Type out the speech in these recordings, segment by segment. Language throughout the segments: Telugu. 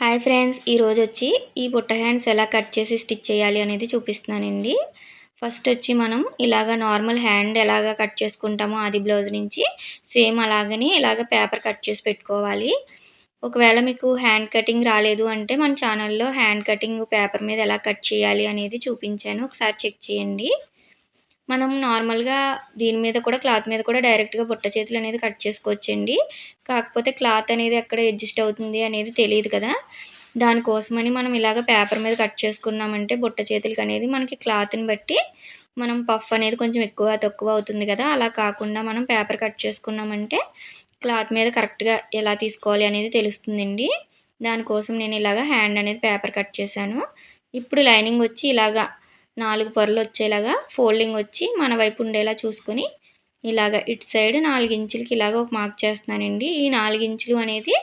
హాయ్ ఫ్రెండ్స్ ఈరోజు వచ్చి ఈ బుట్ట హ్యాండ్స్ ఎలా కట్ చేసి స్టిచ్ చేయాలి అనేది చూపిస్తున్నానండి. ఫస్ట్ వచ్చి మనం ఇలాగ నార్మల్ హ్యాండ్ ఎలాగ కట్ చేసుకుంటామో అది బ్లౌజ్ నుంచి సేమ్ అలాగని ఇలాగ పేపర్ కట్ చేసి పెట్టుకోవాలి. ఒకవేళ మీకు హ్యాండ్ కటింగ్ రాలేదు అంటే మన ఛానల్లో హ్యాండ్ కటింగ్ పేపర్ మీద ఎలా కట్ చేయాలి అనేది చూపించాను. ఒకసారి చెక్ చేయండి. మనం నార్మల్గా దీని మీద కూడా క్లాత్ మీద కూడా డైరెక్ట్గా బుట్ట చేతులు అనేది కట్ చేసుకోవచ్చండి. కాకపోతే క్లాత్ అనేది ఎక్కడ అడ్జస్ట్ అవుతుంది అనేది తెలియదు కదా. దానికోసమని మనం ఇలాగ పేపర్ మీద కట్ చేసుకున్నామంటే బుట్ట చేతులకి అనేది మనకి క్లాత్ని బట్టి మనం పఫ్ అనేది కొంచెం ఎక్కువ తక్కువ అవుతుంది కదా. అలా కాకుండా మనం పేపర్ కట్ చేసుకున్నామంటే క్లాత్ మీద కరెక్ట్గా ఎలా తీసుకోవాలి అనేది తెలుస్తుందండి. దానికోసం నేను ఇలాగ హ్యాండ్ అనేది పేపర్ కట్ చేశాను. ఇప్పుడు లైనింగ్ వచ్చి ఇలాగా నాలుగు పొరలు వచ్చేలాగా ఫోల్డింగ్ వచ్చి మన వైపు ఉండేలా చూసుకొని ఇలాగ ఇటు సైడ్ నాలుగు ఇంచులకి ఇలాగ ఒక మార్క్ చేస్తున్నానండి. ఈ నాలుగు ఇంచులు అనేది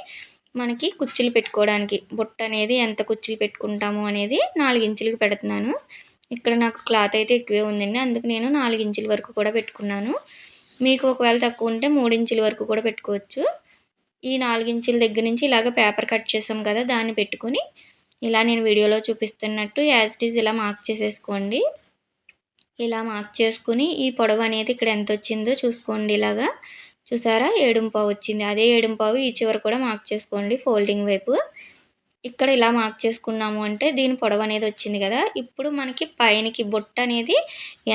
మనకి కుచ్చులు పెట్టుకోవడానికి బుట్ట అనేది ఎంత కుచ్చులు పెట్టుకుంటాము అనేది నాలుగు ఇంచులకి పెడుతున్నాను. ఇక్కడ నాకు క్లాత్ అయితే ఎక్కువే ఉందండి. అందుకు నేను నాలుగు ఇంచుల వరకు కూడా పెట్టుకున్నాను. మీకు ఒకవేళ తక్కువ ఉంటే మూడు ఇంచుల వరకు కూడా పెట్టుకోవచ్చు. ఈ నాలుగు ఇంచుల దగ్గర నుంచి ఇలాగ పేపర్ కట్ చేసాం కదా దాన్ని పెట్టుకొని ఇలా నేను వీడియోలో చూపిస్తున్నట్టు యాజ్ ఇట్ ఈజ్ ఇలా మార్క్ చేసేసుకోండి. ఇలా మార్క్ చేసుకుని ఈ పొడవు అనేది ఇక్కడ ఎంత వచ్చిందో చూసుకోండి ఇలాగా. చూసారా? ఏడుంపావు వచ్చింది. అదే ఏడుంపావు ఈ చివరి కూడా మార్క్ చేసుకోండి ఫోల్డింగ్ వైపు. ఇక్కడ ఇలా మార్క్ చేసుకున్నాము అంటే దీని పొడవు అనేది వచ్చింది కదా. ఇప్పుడు మనకి పైనకి బొట్ట అనేది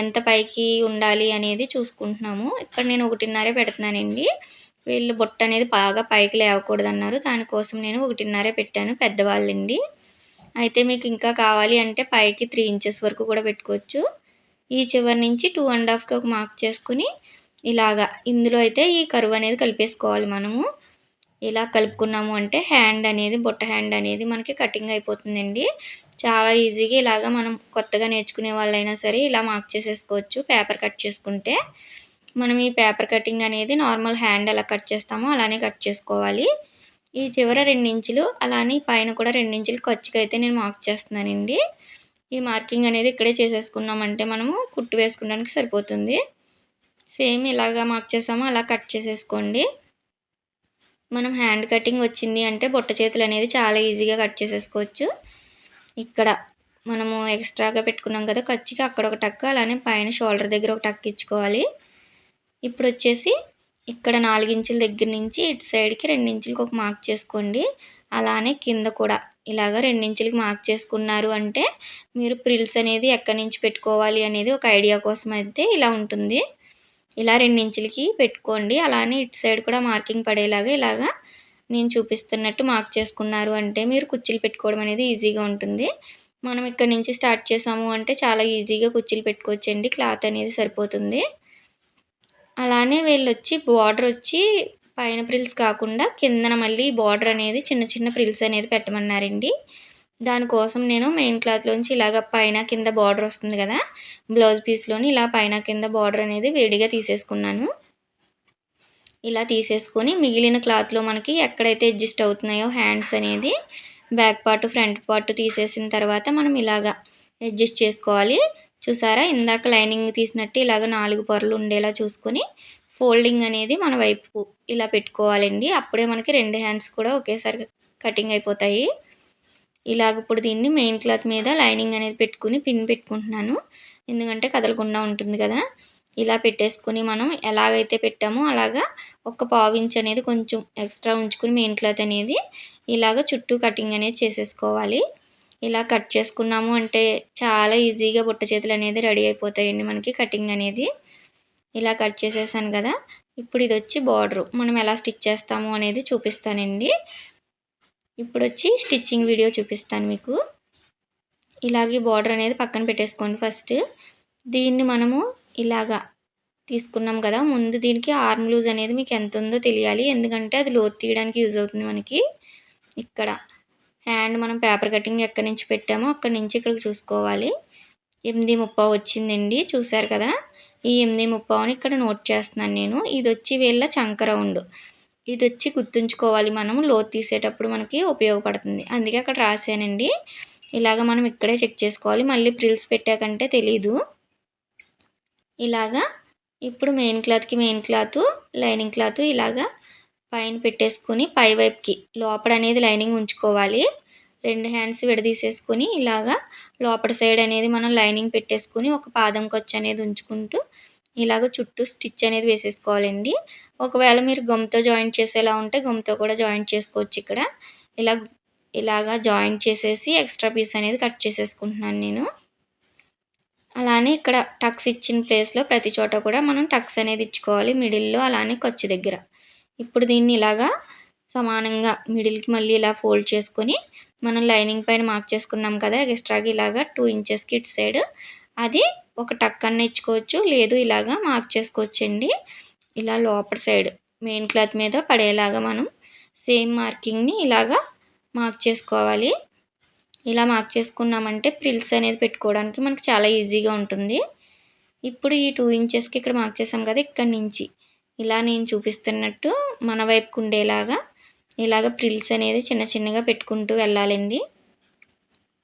ఎంత పైకి ఉండాలి అనేది చూసుకుంటున్నాము. ఇక్కడ నేను ఒకటిన్నరే పెడుతున్నానండి. వీళ్ళు బొట్ట అనేది బాగా పైకి లేవకూడదన్నారు. దానికోసం నేను ఒకటిన్నరే పెట్టాను పెద్దవాళ్ళండి. అయితే మీకు ఇంకా కావాలి అంటే పైకి త్రీ ఇంచెస్ వరకు కూడా పెట్టుకోవచ్చు. ఈ చివరి నుంచి టూ అండ్ హాఫ్కి ఒక మార్క్ చేసుకుని ఇలాగా ఇందులో అయితే ఈ కరువు అనేది కలిపేసుకోవాలి మనము. ఇలా కలుపుకున్నాము అంటే హ్యాండ్ అనేది బుట్ట హ్యాండ్ అనేది మనకి కటింగ్ అయిపోతుందండి. చాలా ఈజీగా ఇలాగా మనం కొత్తగా నేర్చుకునే వాళ్ళైనా సరే ఇలా మార్క్ చేసేసుకోవచ్చు పేపర్ కట్ చేసుకుంటే. మనం ఈ పేపర్ కటింగ్ అనేది నార్మల్ హ్యాండ్ ఎలా కట్ చేస్తామో అలానే కట్ చేసుకోవాలి. ఈ చివర రెండించులు అలానే పైన కూడా రెండించులు ఖర్చుగా అయితే నేను మార్క్ చేస్తున్నానండి. ఈ మార్కింగ్ అనేది ఇక్కడే చేసేసుకున్నామంటే మనము కుట్టు వేసుకోవడానికి సరిపోతుంది. సేమ్ ఇలాగా మార్క్ చేసామో అలా కట్ చేసేసుకోండి. మనం హ్యాండ్ కటింగ్ వచ్చింది అంటే బుట్ట చేతులు అనేది చాలా ఈజీగా కట్ చేసేసుకోవచ్చు. ఇక్కడ మనము ఎక్స్ట్రాగా పెట్టుకున్నాం కదా ఖర్చుకి అక్కడ ఒక టక్ అలానే పైన షోల్డర్ దగ్గర ఒక టక్ ఇచ్చుకోవాలి. ఇప్పుడు వచ్చేసి ఇక్కడ నాలుగించుల దగ్గర నుంచి ఇటు సైడ్కి రెండించులకి ఒక మార్క్ చేసుకోండి. అలానే కింద కూడా ఇలాగ రెండించులకి మార్క్ చేసుకున్నారు అంటే మీరు ప్రిల్స్ అనేది ఎక్కడి నుంచి పెట్టుకోవాలి అనేది ఒక ఐడియా కోసం అయితే ఇలా ఉంటుంది. ఇలా రెండించులకి పెట్టుకోండి. అలానే ఇటు సైడ్ కూడా మార్కింగ్ పడేలాగా ఇలాగా నేను చూపిస్తున్నట్టు మార్క్ చేసుకున్నారు అంటే మీరు కుర్చీలు పెట్టుకోవడం అనేది ఈజీగా ఉంటుంది. మనం ఇక్కడ నుంచి స్టార్ట్ చేసాము అంటే చాలా ఈజీగా కుర్చీలు పెట్టుకోవచ్చండి. క్లాత్ అనేది సరిపోతుంది. అలానే వీళ్ళు వచ్చి బార్డర్ వచ్చి పైన ప్రిల్స్ కాకుండా కిందన మళ్ళీ బార్డర్ అనేది చిన్న చిన్న ప్రిల్స్ అనేది పెట్టమన్నారండి. దానికోసం నేను మెయిన్ క్లాత్లోంచి ఇలాగ పైన కింద బార్డర్ వస్తుంది కదా బ్లౌజ్ పీస్లోని ఇలా పైన కింద బార్డర్ అనేది వేడిగా తీసేసుకున్నాను. ఇలా తీసేసుకొని మిగిలిన క్లాత్లో మనకి ఎక్కడైతే అడ్జస్ట్ అవుతున్నాయో హ్యాండ్స్ అనేది బ్యాక్ పార్ట్ ఫ్రంట్ పార్ట్ తీసేసిన తర్వాత మనం ఇలాగా అడ్జస్ట్ చేసుకోవాలి. చూసారా? ఇందాక లైనింగ్ తీసినట్టు ఇలాగ నాలుగు పొరలు ఉండేలా చూసుకొని ఫోల్డింగ్ అనేది మన వైపు ఇలా పెట్టుకోవాలండి. అప్పుడే మనకి రెండు హ్యాండ్స్ కూడా ఒకేసారి కటింగ్ అయిపోతాయి. ఇలాగ ఇప్పుడు దీన్ని మెయిన్ క్లాత్ మీద లైనింగ్ అనేది పెట్టుకుని పిన్ పెట్టుకుంటున్నాను. ఎందుకంటే కదలకుండా ఉంటుంది కదా. ఇలా పెట్టేసుకుని మనం ఎలాగైతే పెట్టామో అలాగా ఒక పావు ఇంచ్ అనేది కొంచెం ఎక్స్ట్రా ఉంచుకుని మెయిన్ క్లాత్ అనేది ఇలాగ చుట్టూ కటింగ్ అనేది చేసేసుకోవాలి. ఇలా కట్ చేసుకున్నాము అంటే చాలా ఈజీగా బుట్ట చేతులు అనేది రెడీ అయిపోతాయండి మనకి కటింగ్ అనేది. ఇలా కట్ చేసేసాను కదా. ఇప్పుడు ఇది వచ్చి బార్డరు. మనం ఎలా స్టిచ్ చేస్తాము అనేది చూపిస్తానండి. ఇప్పుడు వచ్చి స్టిచ్చింగ్ వీడియో చూపిస్తాను మీకు. ఇలాగే బార్డర్ అనేది పక్కన పెట్టేసుకోండి ఫస్ట్. దీన్ని మనము ఇలాగా తీసుకున్నాం కదా. ముందు దీనికి ఆర్మ్ లూజ్ అనేది మీకు ఎంత ఉందో తెలియాలి. ఎందుకంటే అది లోతు తీయడానికి యూజ్ అవుతుంది మనకి. ఇక్కడ హ్యాండ్ మనం పేపర్ కటింగ్ ఎక్కడి నుంచి పెట్టామో అక్కడి నుంచి ఇక్కడికి చూసుకోవాలి. ఎనిమిది ముప్పావు వచ్చిందండి చూసారు కదా? ఈ ఎనిమిది ముప్పావుని ఇక్కడ నోట్ చేస్తున్నాను నేను. ఇది వచ్చి వీళ్ళ చంక రౌండ్. ఇది వచ్చి గుర్తుంచుకోవాలి మనం లోతు తీసేటప్పుడు మనకి ఉపయోగపడుతుంది. అందుకే అక్కడ రాసానండి ఇలాగ మనం ఇక్కడే చెక్ చేసుకోవాలి. మళ్ళీ ప్రిల్స్ పెట్టాకంటే తెలీదు. ఇలాగా ఇప్పుడు మెయిన్ క్లాత్కి మెయిన్ క్లాత్ లైనింగ్ క్లాత్ ఇలాగా పైన పెట్టేసుకొని పై వైపుకి లోపల అనేది లైనింగ్ ఉంచుకోవాలి. రెండు హ్యాండ్స్ విడదీసేసుకొని ఇలాగా లోపల సైడ్ అనేది మనం లైనింగ్ పెట్టేసుకొని ఒక పాదం ఖర్చు అనేది ఉంచుకుంటూ ఇలాగ చుట్టూ స్టిచ్ అనేది వేసేసుకోవాలండి. ఒకవేళ మీరు గమ్తో జాయింట్ చేసేలా ఉంటే గమ్తో కూడా జాయింట్ చేసుకోవచ్చు ఇక్కడ. ఇలా ఇలాగా జాయింట్ చేసేసి ఎక్స్ట్రా పీస్ అనేది కట్ చేసేసుకుంటున్నాను నేను. అలానే ఇక్కడ టక్స్ ఇచ్చిన ప్లేస్లో ప్రతి చోట కూడా మనం టక్స్ అనేది ఇచ్చుకోవాలి. మిడిల్లో అలానే ఖర్చు దగ్గర. ఇప్పుడు దీన్ని ఇలాగా సమానంగా మిడిల్కి మళ్ళీ ఇలా ఫోల్డ్ చేసుకొని మనం లైనింగ్ పైన మార్క్ చేసుకున్నాం కదా ఎక్స్ట్రాగా ఇలాగా టూ ఇంచెస్కి ఇటు సైడ్. అది ఒక టక్ అన్న ఇచ్చుకోవచ్చు లేదు ఇలాగా మార్క్ చేసుకోవచ్చండి. ఇలా లోపల సైడ్ మెయిన్ క్లాత్ మీద పడేలాగా మనం సేమ్ మార్కింగ్ని ఇలాగా మార్క్ చేసుకోవాలి. ఇలా మార్క్ చేసుకున్నామంటే ప్రిల్స్ అనేది పెట్టుకోవడానికి మనకు చాలా ఈజీగా ఉంటుంది. ఇప్పుడు ఈ టూ ఇంచెస్కి ఇక్కడ మార్క్ చేసాం కదా ఇక్కడ నుంచి. ఇలా నేను చూపిస్తున్నట్టు మన వైపుకు ఉండేలాగా ఇలాగ ప్రిల్స్ అనేది చిన్న చిన్నగా పెట్టుకుంటూ వెళ్ళాలండి.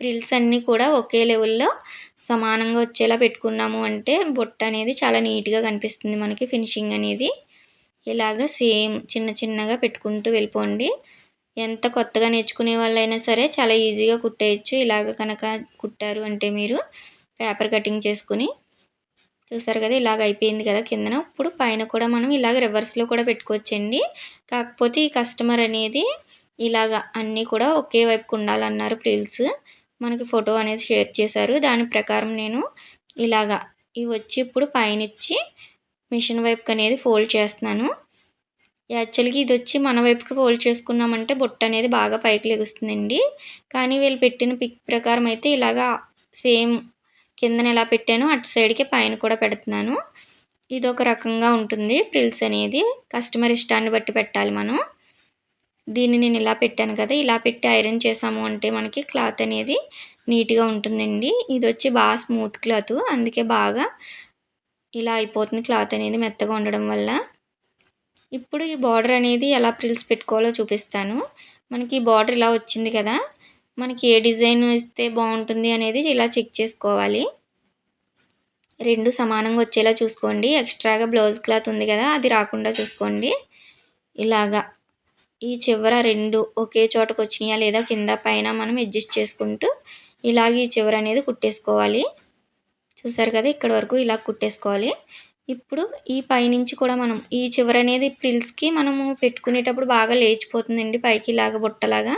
ప్రిల్స్ అన్నీ కూడా ఒకే లెవెల్లో సమానంగా వచ్చేలా పెట్టుకున్నాము అంటే బొట్ట అనేది చాలా నీట్గా కనిపిస్తుంది మనకి ఫినిషింగ్ అనేది. ఇలాగ సేమ్ చిన్న చిన్నగా పెట్టుకుంటూ వెళ్ళిపోండి. ఎంత కొత్తగా నేర్చుకునే వాళ్ళైనా సరే చాలా ఈజీగా కుట్టేయచ్చు. ఇలాగ కనుక కుట్టారు అంటే మీరు పేపర్ కటింగ్ చేసుకుని. చూసారు కదా ఇలాగ అయిపోయింది కదా కిందన. ఇప్పుడు పైన కూడా మనం ఇలాగ రివర్స్లో కూడా పెట్టుకోవచ్చండి. కాకపోతే ఈ కస్టమర్ అనేది ఇలాగ అన్నీ కూడా ఒకే వైపుకు ఉండాలన్నారు ప్రిల్స్ మనకి ఫోటో అనేది షేర్ చేశారు. దాని ప్రకారం నేను ఇలాగా ఇవి వచ్చి ఇప్పుడు పైన ఇచ్చి మిషన్ వైపుకి అనేది ఫోల్డ్ చేస్తున్నాను. యాక్చువల్గా ఇది వచ్చి మన వైపుకి ఫోల్డ్ చేసుకున్నామంటే బొట్ట అనేది బాగా పైకి లెగుస్తుందండి. కానీ వీళ్ళు పెట్టిన పిక్ ప్రకారం అయితే ఇలాగా సేమ్ కిందన ఎలా పెట్టాను అటు సైడ్కి పైన కూడా పెడుతున్నాను. ఇది ఒక రకంగా ఉంటుంది ప్రిల్స్ అనేది. కస్టమర్ ఇష్టాన్ని బట్టి పెట్టాలి మనం. దీన్ని నేను ఇలా పెట్టాను కదా ఇలా పెట్టి ఐరన్ చేసాము అంటే మనకి క్లాత్ అనేది నీట్గా ఉంటుందండి. ఇది వచ్చి బాగా స్మూత్ క్లాత్. అందుకే బాగా ఇలా అయిపోతుంది క్లాత్ అనేది మెత్తగా ఉండడం వల్ల. ఇప్పుడు ఈ బార్డర్ అనేది ఎలా ప్రిల్స్ పెట్టుకోవాలో చూపిస్తాను. మనకి ఈ బార్డర్ ఇలా వచ్చింది కదా మనకి ఏ డిజైన్ ఇస్తే బాగుంటుంది అనేది ఇలా చెక్ చేసుకోవాలి. రెండు సమానంగా వచ్చేలా చూసుకోండి. ఎక్స్ట్రాగా బ్లౌజ్ క్లాత్ ఉంది కదా అది రాకుండా చూసుకోండి. ఇలాగా ఈ చివర రెండు ఒకే చోటకు వచ్చినాయా లేదా కింద పైన మనం అడ్జస్ట్ చేసుకుంటూ ఇలాగ ఈ చివర అనేది కుట్టేసుకోవాలి. చూసారు కదా ఇక్కడ వరకు ఇలా కుట్టేసుకోవాలి. ఇప్పుడు ఈ పైనుంచి కూడా మనం ఈ చివర అనేది ప్రిల్స్కి మనము పెట్టుకునేటప్పుడు బాగా లేచిపోతుందండి పైకి ఇలాగ బుట్టలాగా.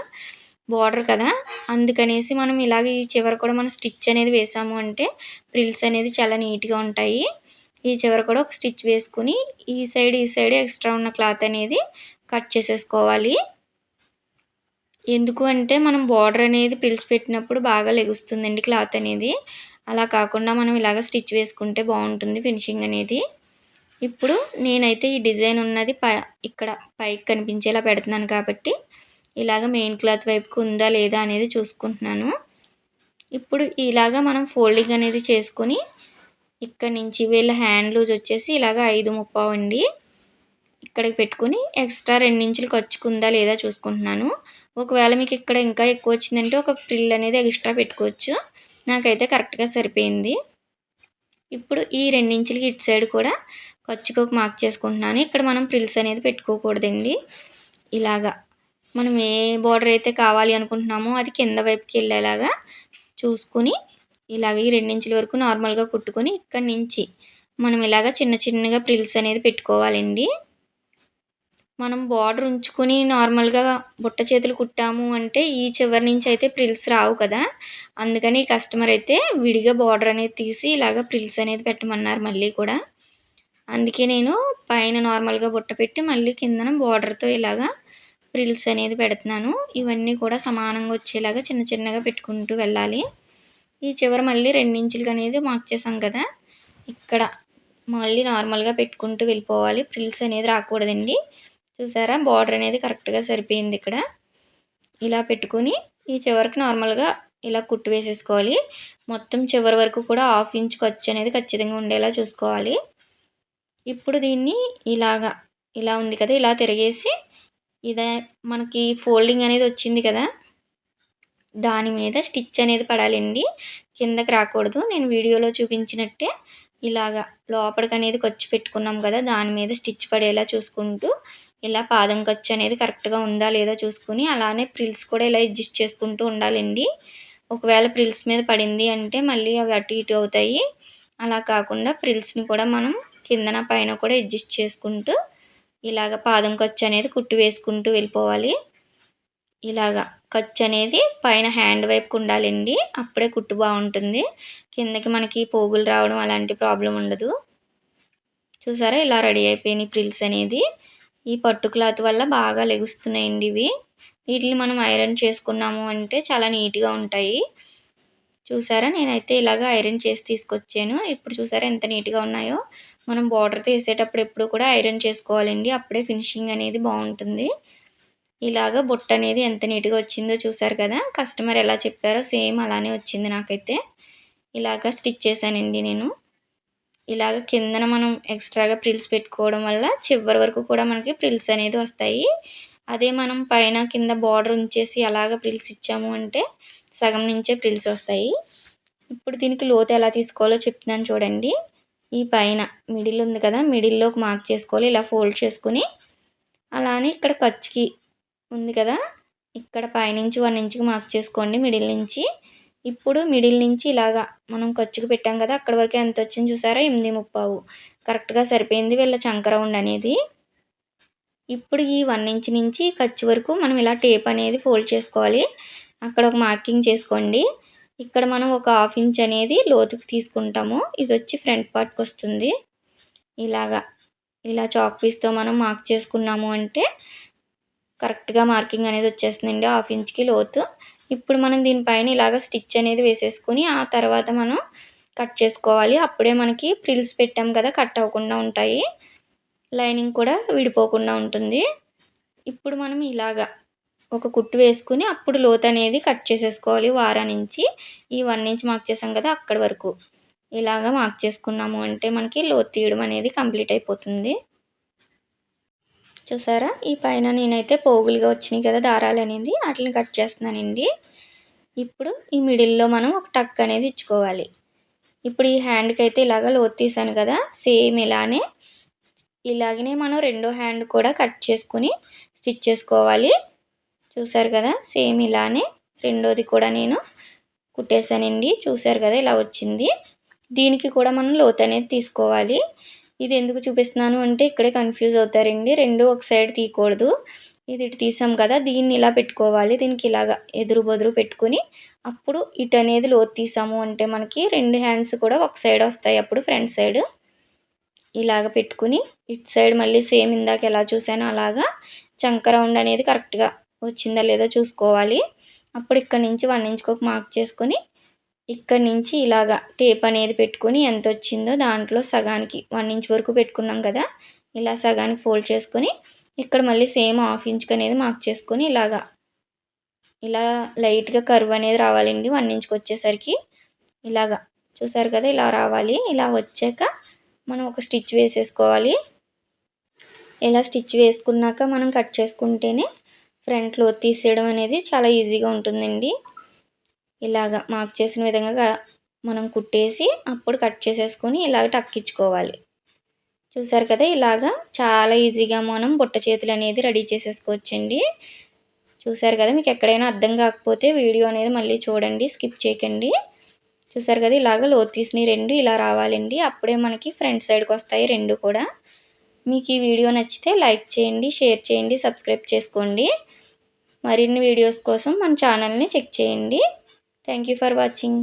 బార్డర్ కదా? అందుకనేసి మనం ఇలాగ ఈ చివర కూడా మనం స్టిచ్ అనేది వేసాము అంటే ప్రిల్స్ అనేది చాలా నీట్గా ఉంటాయి. ఈ చివర కూడా ఒక స్టిచ్ వేసుకుని ఈ సైడ్ ఈ సైడ్ ఎక్స్ట్రా ఉన్న క్లాత్ అనేది కట్ చేసేసుకోవాలి. ఎందుకు అంటే మనం బార్డర్ అనేది పిలిచి పెట్టినప్పుడు బాగా లెగుస్తుందండి క్లాత్ అనేది. అలా కాకుండా మనం ఇలాగ స్టిచ్ వేసుకుంటే బాగుంటుంది ఫినిషింగ్ అనేది. ఇప్పుడు నేనైతే ఈ డిజైన్ ఉన్నది పై ఇక్కడ పైకి కనిపించేలా పెడుతున్నాను కాబట్టి ఇలాగ మెయిన్ క్లాత్ వైపుకు ఉందా లేదా అనేది చూసుకుంటున్నాను. ఇప్పుడు ఇలాగ మనం ఫోల్డింగ్ అనేది చేసుకొని ఇక్కడ నుంచి వీళ్ళ హ్యాండ్ లూజ్ వచ్చేసి ఇలాగ ఐదు ముప్పావు అండి. ఇక్కడికి పెట్టుకుని ఎక్స్ట్రా రెండించులు ఖర్చుకుందా లేదా చూసుకుంటున్నాను. ఒకవేళ మీకు ఇక్కడ ఇంకా ఎక్కువ వచ్చిందంటే ఒక ఫ్రిల్ అనేది ఎక్స్ట్రా పెట్టుకోవచ్చు. నాకైతే కరెక్ట్గా సరిపోయింది. ఇప్పుడు ఈ రెండించులకి ఇటు సైడ్ కూడా ఖర్చుకు మార్క్ చేసుకుంటున్నాను. ఇక్కడ మనం ఫ్రిల్స్ అనేది పెట్టుకోకూడదండి. ఇలాగా. మనం ఏ బార్డర్ అయితే కావాలి అనుకుంటున్నామో అది కింద వైపుకి వెళ్ళేలాగా చూసుకుని ఇలాగ ఈ రెండించుల వరకు నార్మల్గా కుట్టుకొని ఇక్కడ నుంచి మనం ఇలాగ చిన్న చిన్నగా ప్రిల్స్ అనేది పెట్టుకోవాలండి. మనం బార్డర్ ఉంచుకొని నార్మల్గా బుట్ట చేతులు కుట్టాము అంటే ఈ చివరి నుంచి అయితే ప్రిల్స్ రావు కదా. అందుకని కస్టమర్ అయితే విడిగా బార్డర్ అనేది తీసి ఇలాగ ప్రిల్స్ అనేది పెట్టమన్నారు మళ్ళీ కూడా. అందుకే నేను పైన నార్మల్గా బుట్ట పెట్టి మళ్ళీ కిందన బార్డర్తో ఇలాగా ప్రిల్స్ అనేది పెడుతున్నాను. ఇవన్నీ కూడా సమానంగా వచ్చేలాగా చిన్న చిన్నగా పెట్టుకుంటూ వెళ్ళాలి. ఈ చివర మళ్ళీ రెండించులు అనేది మార్క్ చేసాం కదా. ఇక్కడ మళ్ళీ నార్మల్గా పెట్టుకుంటూ వెళ్ళిపోవాలి. ప్రిల్స్ అనేది రాకూడదండి. చూసారా? బార్డర్ అనేది కరెక్ట్గా సరిపోయింది ఇక్కడ. ఇలా పెట్టుకొని ఈ చివరికి నార్మల్గా ఇలా కుట్టు వేసేసుకోవాలి. మొత్తం చివరి వరకు కూడా హాఫ్ ఇంచ్ ఖర్చు అనేది ఖచ్చితంగా ఉండేలా చూసుకోవాలి. ఇప్పుడు దీన్ని ఇలాగా ఇలా ఉంది కదా ఇలా తిరిగేసి ఇదే మనకి ఫోల్డింగ్ అనేది వచ్చింది కదా. దాని మీద స్టిచ్ అనేది పడాలండి. కిందకి రాకూడదు. నేను వీడియోలో చూపించినట్టే ఇలాగా లోపలికి అనేది ఖర్చు పెట్టుకున్నాం కదా. దాని మీద స్టిచ్ పడేలా చూసుకుంటూ ఇలా పాదం ఖర్చు అనేది కరెక్ట్గా ఉందా లేదా చూసుకుని అలానే ప్రిల్స్ కూడా ఇలా అడ్జస్ట్ చేసుకుంటూ ఉండాలండి. ఒకవేళ ప్రిల్స్ మీద పడింది అంటే మళ్ళీ అవి అటు ఇటు అవుతాయి. అలా కాకుండా ప్రిల్స్ని కూడా మనం కిందన పైన కూడా అడ్జస్ట్ చేసుకుంటూ ఇలాగ పాదం ఖర్చు అనేది కుట్టు వేసుకుంటూ వెళ్ళిపోవాలి. ఇలాగా ఖర్చు అనేది పైన హ్యాండ్ వైపుకు ఉండాలండి. అప్పుడే కుట్టు బాగుంటుంది. కిందకి మనకి పోగులు రావడం అలాంటి ప్రాబ్లం ఉండదు. చూసారా? ఇలా రెడీ అయిపోయినాయి ప్రిల్స్ అనేది. ఈ పట్టు క్లాత్ వల్ల బాగా లెగుస్తున్నాయండి ఇవి. వీటిని మనం ఐరన్ చేసుకున్నాము అంటే చాలా నీట్గా ఉంటాయి. చూసారా? నేనైతే ఇలాగ ఐరన్ చేసి తీసుకొచ్చాను. ఇప్పుడు చూసారా ఎంత నీట్గా ఉన్నాయో. మనం బార్డర్ తీసేటప్పుడు ఎప్పుడు కూడా ఐరన్ చేసుకోవాలండి. అప్పుడే ఫినిషింగ్ అనేది బాగుంటుంది. ఇలాగ బుట్ట అనేది ఎంత నీట్గా వచ్చిందో చూసారు కదా. కస్టమర్ ఎలా చెప్పారో సేమ్ అలానే వచ్చింది నాకైతే. ఇలాగ స్టిచ్ చేశానండి నేను. ఇలాగ కిందన మనం ఎక్స్ట్రాగా ప్రిల్స్ పెట్టుకోవడం వల్ల చివరి వరకు కూడా మనకి ప్రిల్స్ అనేది వస్తాయి. అదే మనం పైన కింద బార్డర్ ఉంచేసి అలాగ ప్రిల్స్ ఇచ్చాము అంటే సగం నుంచే ప్రిల్స్ వస్తాయి. ఇప్పుడు దీనికి లోతు ఎలా తీసుకోవాలో చెప్తున్నాను చూడండి. ఈ పైన మిడిల్ ఉంది కదా మిడిల్లోకి మార్క్ చేసుకోవాలి ఇలా ఫోల్డ్ చేసుకుని. అలానే ఇక్కడ ఖర్చుకి ఉంది కదా ఇక్కడ పైనుంచి వన్ ఇంచుకి మార్క్ చేసుకోండి మిడిల్ నుంచి. ఇప్పుడు మిడిల్ నుంచి ఇలాగా మనం ఖర్చుకు పెట్టాం కదా అక్కడ వరకు ఎంత వచ్చింది చూసారా? ఎనిమిది ముప్పావు. కరెక్ట్గా సరిపోయింది వీళ్ళ చంకరౌండ్ అనేది. ఇప్పుడు ఈ వన్ ఇంచ్ నుంచి ఖర్చు వరకు మనం ఇలా టేప్ అనేది ఫోల్డ్ చేసుకోవాలి. అక్కడ ఒక మార్కింగ్ చేసుకోండి. ఇక్కడ మనం ఒక హాఫ్ ఇంచ్ అనేది లోతుకి తీసుకుంటాము. ఇది వచ్చి ఫ్రంట్ పార్ట్కి వస్తుంది. ఇలాగా ఇలా చాక్ పీస్తో మనం మార్క్ చేసుకున్నాము అంటే కరెక్ట్గా మార్కింగ్ అనేది వచ్చేస్తుందండి హాఫ్ ఇంచ్కి లోతు. ఇప్పుడు మనం దీనిపైన ఇలాగ స్టిచ్ అనేది వేసేసుకుని ఆ తర్వాత మనం కట్ చేసుకోవాలి. అప్పుడే మనకి ప్రిల్స్ పెట్టాం కదా కట్ అవ్వకుండా ఉంటాయి. లైనింగ్ కూడా విడిపోకుండా ఉంటుంది. ఇప్పుడు మనం ఇలాగా ఒక కుట్టు వేసుకుని అప్పుడు లోతు అనేది కట్ చేసేసుకోవాలి. వారా నుంచి ఈ వన్ ఇంచ్ మార్క్ చేసాం కదా అక్కడి వరకు. ఇలాగ మార్క్ చేసుకున్నాము అంటే మనకి లోతు తీయడం అనేది కంప్లీట్ అయిపోతుంది. చూసారా? ఈ పైన నేనైతే పోగులుగా వచ్చినాయి కదా దారాలు అనేది. వాటిని కట్ చేస్తున్నానండి. ఇప్పుడు ఈ మిడిల్లో మనం ఒక టక్ అనేది ఇచ్చుకోవాలి. ఇప్పుడు ఈ హ్యాండ్కి అయితే ఇలాగ లోతు తీసాను కదా. సేమ్ ఇలానే ఇలాగనే మనం రెండో హ్యాండ్ కూడా కట్ చేసుకుని స్టిచ్ చేసుకోవాలి. చూసారు కదా? సేమ్ ఇలానే రెండోది కూడా నేను కుట్టేశానండి. చూసారు కదా? ఇలా వచ్చింది. దీనికి కూడా మనం లోతు అనేది తీసుకోవాలి. ఇది ఎందుకు చూపిస్తున్నాను అంటే ఇక్కడే కన్ఫ్యూజ్ అవుతారండి. రెండు ఒక సైడ్ తీయకూడదు. ఇది ఇటు తీసాం కదా? దీన్ని ఇలా పెట్టుకోవాలి. దీనికి ఇలాగా ఎదురు బదురు పెట్టుకుని అప్పుడు ఇటు అనేది లోతు తీసాము అంటే మనకి రెండు హ్యాండ్స్ కూడా ఒక సైడ్ వస్తాయి అప్పుడు ఫ్రంట్ సైడ్. ఇలాగ పెట్టుకుని ఇటు సైడ్ మళ్ళీ సేమ్ ఇందాక ఎలా చూసానో అలాగా చంక రౌండ్ అనేది కరెక్ట్గా వచ్చిందా లేదా చూసుకోవాలి. అప్పుడు ఇక్కడ నుంచి వన్ ఇంచుకి ఒక మార్క్ చేసుకొని ఇక్కడ నుంచి ఇలాగా టేప్ అనేది పెట్టుకొని ఎంత వచ్చిందో దాంట్లో సగానికి వన్ ఇంచ్ వరకు పెట్టుకున్నాం కదా ఇలా సగానికి ఫోల్డ్ చేసుకొని ఇక్కడ మళ్ళీ సేమ్ హాఫ్ ఇంచ్కి అనేది మార్క్ చేసుకొని ఇలాగా ఇలా లైట్గా కర్వ్ అనేది రావాలండి వన్ ఇంచ్కి వచ్చేసరికి. ఇలాగా చూసారు కదా ఇలా రావాలి. ఇలా వచ్చాక మనం ఒక స్టిచ్ వేసేసుకోవాలి. ఇలా స్టిచ్ వేసుకున్నాక మనం కట్ చేసుకుంటేనే ఫ్రంట్లో తీసేయడం అనేది చాలా ఈజీగా ఉంటుందండి. ఇలాగ మార్క్ చేసిన విధంగా మనం కుట్టేసి అప్పుడు కట్ చేసేసుకొని ఇలాగ టక్కించుకోవాలి. చూసారు కదా ఇలాగా చాలా ఈజీగా మనం బుట్ట చేతులు అనేది రెడీ చేసేసుకోవచ్చండి. చూసారు కదా మీకు ఎక్కడైనా అర్థం కాకపోతే వీడియో అనేది మళ్ళీ చూడండి స్కిప్ చేయకండి. చూసారు కదా ఇలాగ లోతు తీసినవి రెండు ఇలా రావాలండి. అప్పుడే మనకి ఫ్రంట్ సైడ్కి వస్తాయి రెండు కూడా. మీకు ఈ వీడియో నచ్చితే లైక్ చేయండి షేర్ చేయండి సబ్స్క్రైబ్ చేసుకోండి. మరిన్ని వీడియోస్ కోసం మన ఛానల్ని చెక్ చేయండి. Thank for watching.